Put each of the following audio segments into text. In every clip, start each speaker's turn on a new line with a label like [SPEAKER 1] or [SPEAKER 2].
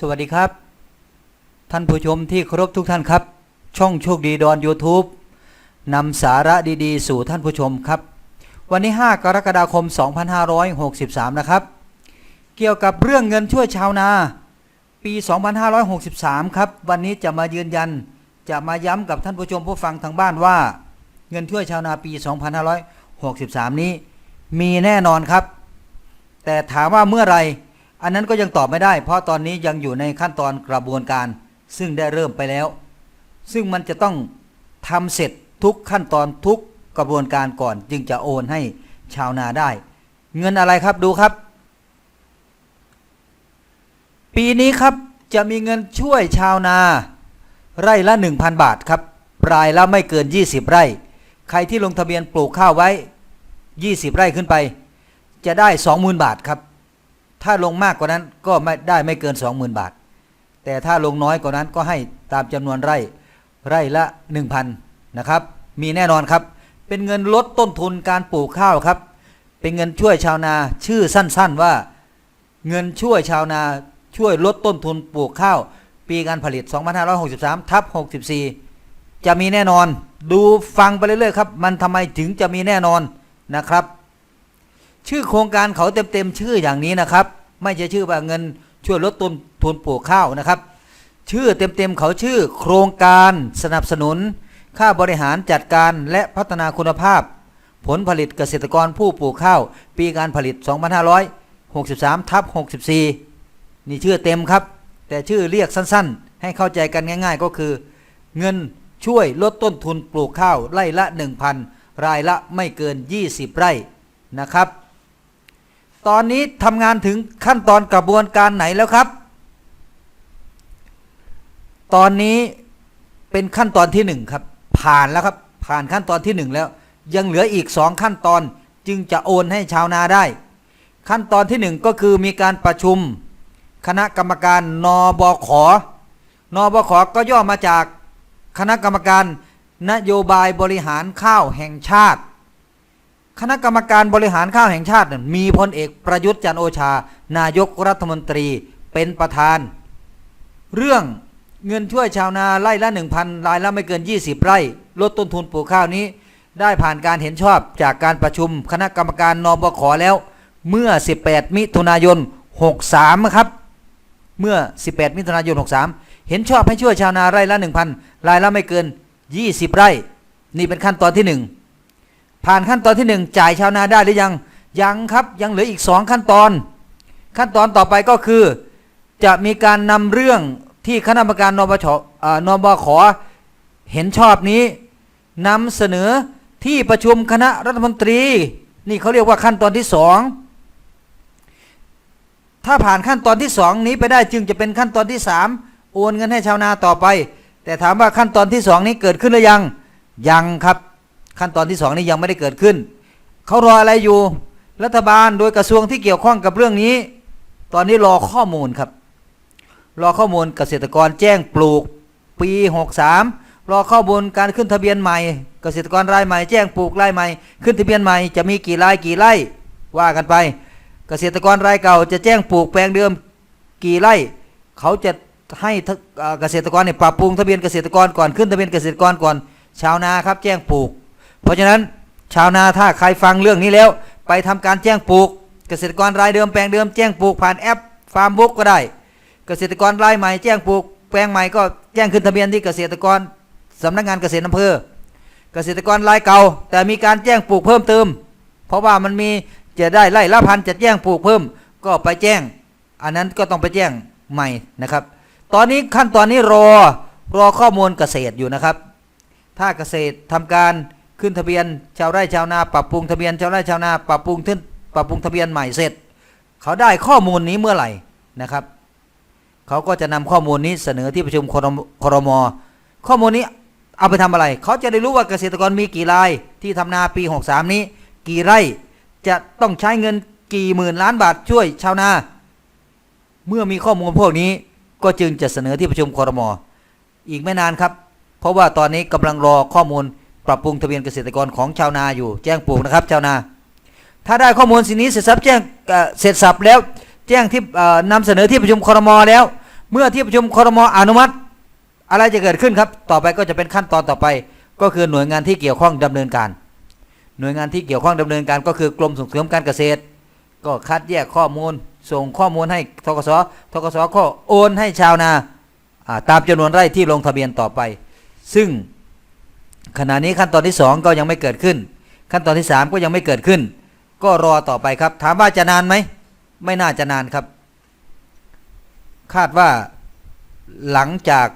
[SPEAKER 1] สวัสดีครับ ท่านผู้ชมที่เคารพทุกท่านครับ ช่องโชคดีดอน YouTube นำสาระดีๆ สู่ท่านผู้ชมครับ วันนี้ 5 กรกฎาคม 2563 นะครับ เกี่ยวกับเรื่องเงินช่วยชาวนา ปี 2563 ครับ วันนี้จะมายืนยันจะมาย้ำกับท่านผู้ชมผู้ฟังทางบ้านว่า เงินช่วยชาวนาปี 2563 นี้ มีแน่นอนครับ แต่ถามว่าเมื่อไหร อันนั้นก็ยังตอบไม่ได้ เพราะตอนนี้ยังอยู่ในขั้นตอนกระบวนการ ซึ่งได้เริ่มไปแล้ว ซึ่งมันจะต้องทำเสร็จทุกขั้นตอนทุกกระบวนการก่อน จึงจะโอนให้ชาวนาได้ เงินอะไรครับดูครับ ปีนี้ครับจะมีเงินช่วยชาวนา ไร่ละ 1,000 บาทครับรายละไม่เกิน 20 ไร่ ใครที่ลงทะเบียนปลูกข้าวไว้ 20 ไร่ขึ้นไป จะได้ 20,000 บาทครับ ถ้าลงมากกว่านั้นก็ไม่ได้ไม่เกิน 20,000 บาท แต่ถ้าลงน้อยกว่านั้นก็ให้ตามจำนวนไร่ไร่ละ 1,000นะครับ มีแน่นอนครับ เป็นเงินลดต้นทุนการปลูกข้าวครับ เป็นเงินช่วยชาวนาชื่อสั้นๆว่า เงินช่วยชาวนาช่วยลดต้นทุนปลูกข้าว ปีการผลิต 2563ทับ64 จะมีแน่นอน ดูฟังไปเรื่อยๆครับ มันทำไมถึงจะมีแน่นอนนะครับ ชื่อโครงการเขาเต็มๆชื่ออย่างนี้นะครับ ไม่ใช่ชื่อว่าเงินช่วยลดต้นทุนปลูกข้าวนะครับ ชื่อเต็มๆเขาชื่อ โครงการสนับสนุน ค่าบริหารจัดการและพัฒนาคุณภาพ ผลผลิตเกษตรกรผู้ปลูกข้าว ปีการผลิต 2563ทับ64 นี่ชื่อเต็มครับ แต่ชื่อเรียกสั้นๆ ให้เข้าใจกันง่าย ๆ ก็คือ เงินช่วยลดต้นทุนปลูกข้าวไร่ละ 1,000 รายละไม่เกิน 20 ไร่นะครับ ตอนนี้ทำงานถึงขั้นตอนกระบวนการไหนแล้วครับ ตอนนี้เป็นขั้นตอนที่หนึ่งครับ ผ่านแล้วครับ ผ่านขั้นตอนที่หนึ่งแล้ว ยังเหลืออีกสองขั้นตอนจึงจะโอนให้ชาวนาได้ ขั้นตอนที่หนึ่งก็คือมีการประชุม คณะกรรมการนบขนบขก็ย่อมาจากคณะกรรมการนโยบายบริหารข้าวแห่งชาติ คณะกรรมการบริหารข้าวแห่งชาติมีพลเอกประยุทธ์จันโอชา นายกรัฐมนตรีเป็นประธาน เรื่องเงินช่วยชาวนาไร่ละ 1,000รายละไม่เกิน 20 ไร่ ลดต้นทุนปลูกข้าวนี้ ได้ผ่านการเห็นชอบจากการประชุมคณะกรรมการนบขแล้ว เมื่อ 18 มิถุนายน 63 ครับ เมื่อ 18 มิถุนายน 63 เห็นชอบให้ช่วยชาวนาไร่ละ 1,000รายละไม่เกิน 20 ไร่ นี่เป็นขั้นตอนที่ 1 ผ่านขั้นตอนที่ 1 จ่ายชาวนาได้หรือยังยังครับยังเหลืออีก 2 ขั้นตอน ขั้นตอนต่อไปก็คือ จะมีการนำเรื่องที่คณะกรรมการนบชนบขเห็นชอบนี้นำเสนอที่ประชุมคณะรัฐมนตรี นี่เขาเรียกว่าขั้นตอนที่สองถ้าผ่านขั้นตอนที่สองนี้ไปได้จึงจะเป็นขั้นตอนที่สามโอนเงินให้ชาวนาต่อไป แต่ถามว่าขั้นตอนที่สองนี้เกิดขึ้นหรือยังยังครับ ขั้นตอนที่สองนี้ยังไม่ได้เกิดขึ้น เขารออะไรอยู่ รัฐบาลโดยกระทรวงที่เกี่ยวข้องกับเรื่องนี้ ตอนนี้รอข้อมูลครับ รอข้อมูลเกษตรกรแจ้งปลูกปี 63 รอข้อมูลการขึ้นทะเบียนใหม่ เกษตรกรรายใหม่แจ้งปลูกรายใหม่ ขึ้นทะเบียนใหม่จะมีกี่รายกี่ไร่ว่ากันไป เกษตรกรรายเก่าจะแจ้งปลูกแปลงเดิมกี่ไร่ เขาจะให้เกษตรกรเนี่ยปรับปรุงทะเบียนเกษตรกรก่อนขึ้นทะเบียนเกษตรกรก่อน ชาวนาครับแจ้งปลูก เพราะฉะนั้นชาวนาถ้าใครฟังเรื่องนี้แล้ว ไปทำการแจ้งปลูก เกษตรกรรายเดิมแปลงเดิมแจ้งปลูกผ่านแอปฟาร์มบุ๊กก็ได้ เกษตรกรรายใหม่แจ้งปลูก แปลงใหม่ก็แจ้งขึ้นทะเบียนที่เกษตรกรสำนักงานเกษตรอำเภอ เกษตรกรรายเก่า แต่มีการแจ้งปลูกเพิ่มเติม เพราะว่ามันมีจะได้ไร่ละพันจะแจ้งปลูกเพิ่มก็ไปแจ้ง อันนั้นก็ต้องไปแจ้งใหม่นะครับ ตอนนี้ขั้นตอนนี้รอรอข้อมูลเกษตรอยู่นะครับ ถ้าเกษตรทำการ ขึ้นทะเบียนชาวไร่ชาวนาปรับปรุงทะเบียนชาวไร่ชาวนาปรับปรุงขึ้นปรับปรุงทะเบียนใหม่เสร็จ เขาได้ข้อมูลนี้เมื่อไหร่นะครับ เขาก็จะนำข้อมูลนี้เสนอที่ประชุมครมข้อมูลนี้เอาไปทำอะไร เขาจะได้รู้ว่าเกษตรกรมีกี่รายที่ทำนาปี 63 นี้ กี่ไร่จะต้องใช้เงินกี่หมื่นล้านบาทช่วยชาวนา เมื่อมีข้อมูลพวกนี้ก็จึงจะเสนอที่ประชุมครมอีกไม่นานครับ เพราะว่าตอนนี้กำลังรอข้อมูล ปรับปรุงทะเบียนเกษตรกรของชาวนาอยู่แจ้งปลูกนะครับชาวนา ถ้าได้ข้อมูลสิ่งนี้เสร็จสับแจ้งเสร็จสับแล้วแจ้งที่เอ่อนำเสนอที่ประชุมครมอแล้ว เมื่อที่ประชุมครมออนุมัติ อะไรจะเกิดขึ้นครับ ต่อไปก็จะเป็นขั้นตอนต่อไป ก็คือหน่วยงานที่เกี่ยวข้องดำเนินการ หน่วยงานที่เกี่ยวข้องดำเนินการก็คือกรมส่งเสริมการเกษตร ก็คัดแยกข้อมูล ส่งข้อมูลให้ทกศทกศก็โอนให้ชาวนาอ่าตามจำนวนไร่ที่ลงทะเบียนต่อไป ซึ่ง ขณะนี้ขั้นตอนที่ 2 ก็ยังไม่เกิดขึ้น ขั้นตอนที่ 3 ก็ยังไม่เกิดขึ้น ก็รอต่อไปครับ ถามว่าจะนานไหม ไม่น่าจะนานครับ คาดว่าหลังจาก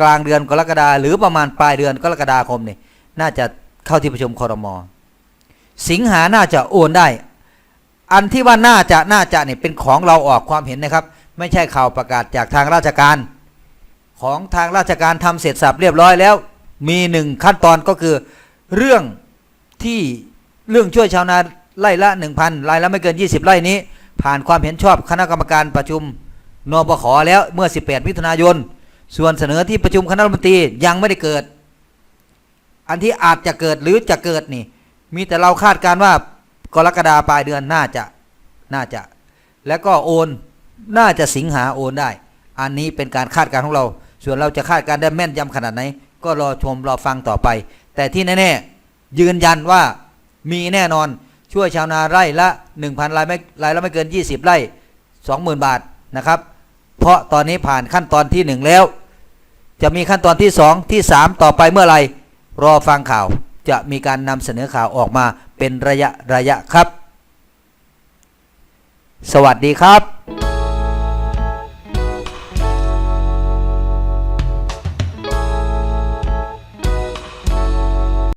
[SPEAKER 1] กลางเดือนกรกฎาหรือประมาณปลายเดือนกรกฎาคมนี่น่าจะเข้าที่ประชุมคอรมอสิงหาน่าจะโอนได้ อันที่ว่าน่าจะน่าจะเนี่ยเป็นของเราออกความเห็นนะครับ ไม่ใช่ข่าวประกาศจากทางราชการ ของทางราชการทำเสร็จสับเรียบร้อยแล้ว มีหนึ่งขั้นตอนก็คือ เรื่องที่เรื่องช่วยชาวนาไร่ละ1,000ไร่ละไม่เกิน 20 ไร่นี้ ผ่านความเห็นชอบคณะกรรมการประชุมนปขแล้วเมื่อ 18 มิถุนายน ส่วนเสนอที่ประชุมคณะรัฐมนตรียังไม่ได้เกิด อันที่อาจจะเกิดหรือจะเกิดนี่ มีแต่เราคาดการณ์ว่ากรกฎาปลายเดือนน่าจะน่าจะ แล้วก็โอนน่าจะสิงหาโอนได้ อันนี้เป็นการคาดการณ์ของเรา ส่วนเราจะคาดการณ์ได้แม่นยำขนาดไหน ก็รอชมรอฟังต่อไป แต่ที่แน่ๆยืนยันว่ามีแน่นอนช่วยชาวนาไร่ละ 1,000ไร่ไม่ไร่ละไม่เกิน 20 ไร่ 20,000 บาทนะครับ เพราะตอนนี้ผ่านขั้นตอนที่ 1 แล้ว จะมีขั้นตอนที่ 2 ที่ 3 ต่อไปเมื่อไหร่รอฟังข่าวจะมีการนำเสนอข่าวออกมาเป็นระยะระยะครับ สวัสดีครับ